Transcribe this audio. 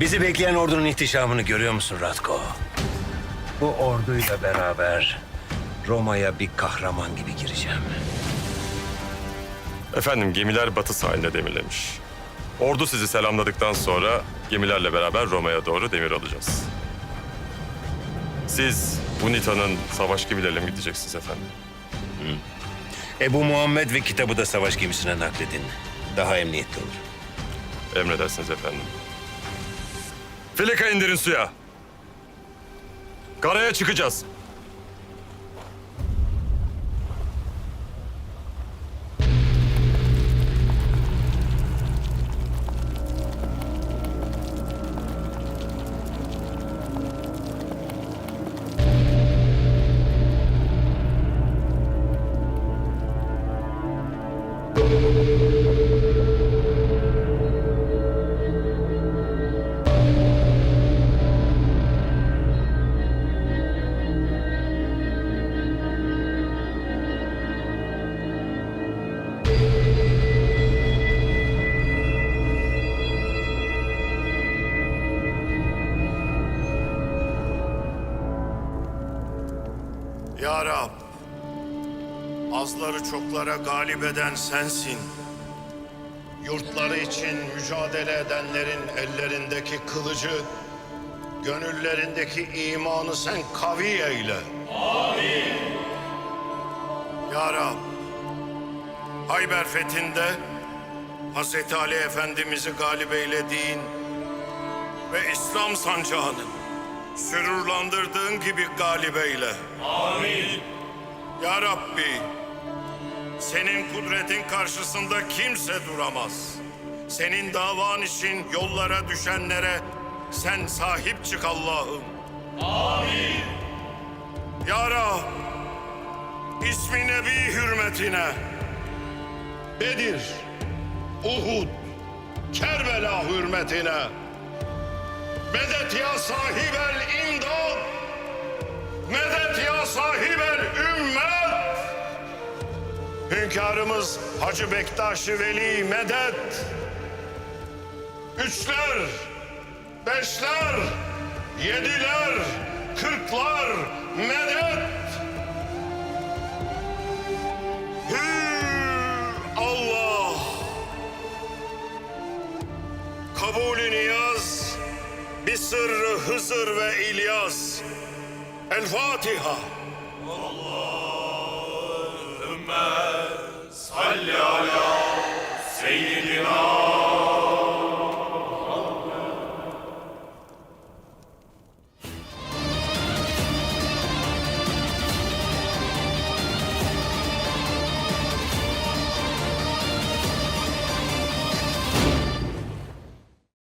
Bizi bekleyen ordunun ihtişamını görüyor musun Ratko? Bu orduyla beraber Roma'ya bir kahraman gibi gireceğim. Efendim gemiler batı sahiline demirlemiş. Ordu sizi selamladıktan sonra gemilerle beraber Roma'ya doğru demir alacağız. Siz Unita'nın savaş gemileriyle mi gideceksiniz efendim? Ebu Muhammed ve kitabı da savaş gemisine nakledin. Daha emniyetli olur. Emredersiniz efendim. Filika indirin suya. Karaya çıkacağız. Ya Rab, azları çoklara galip eden sensin. Yurtları için mücadele edenlerin ellerindeki kılıcı, gönüllerindeki imanı sen kavi eyle. Amin. Ya Rab, Hayber fethinde Hazreti Ali Efendimiz'i galip eylediğin ve İslam sancağını sürurlandırdığın gibi galip eyle. Ya Rabbi, senin kudretin karşısında kimse duramaz. Senin davan için yollara düşenlere sen sahip çık Allah'ım. Amin. Ya Rab, ismi Nebi hürmetine Bedir, Uhud, Kerbela hürmetine Medet ya sahibel imdad. Medet ya sahibel ümmet. Hünkârımız Hacı Bektaş-ı Veli medet. Üçler, beşler, yediler, kırklar medet. Hü Allah. Kabulü niyaz sırrı Hızır ve İlyas. El Fatiha. Allahümme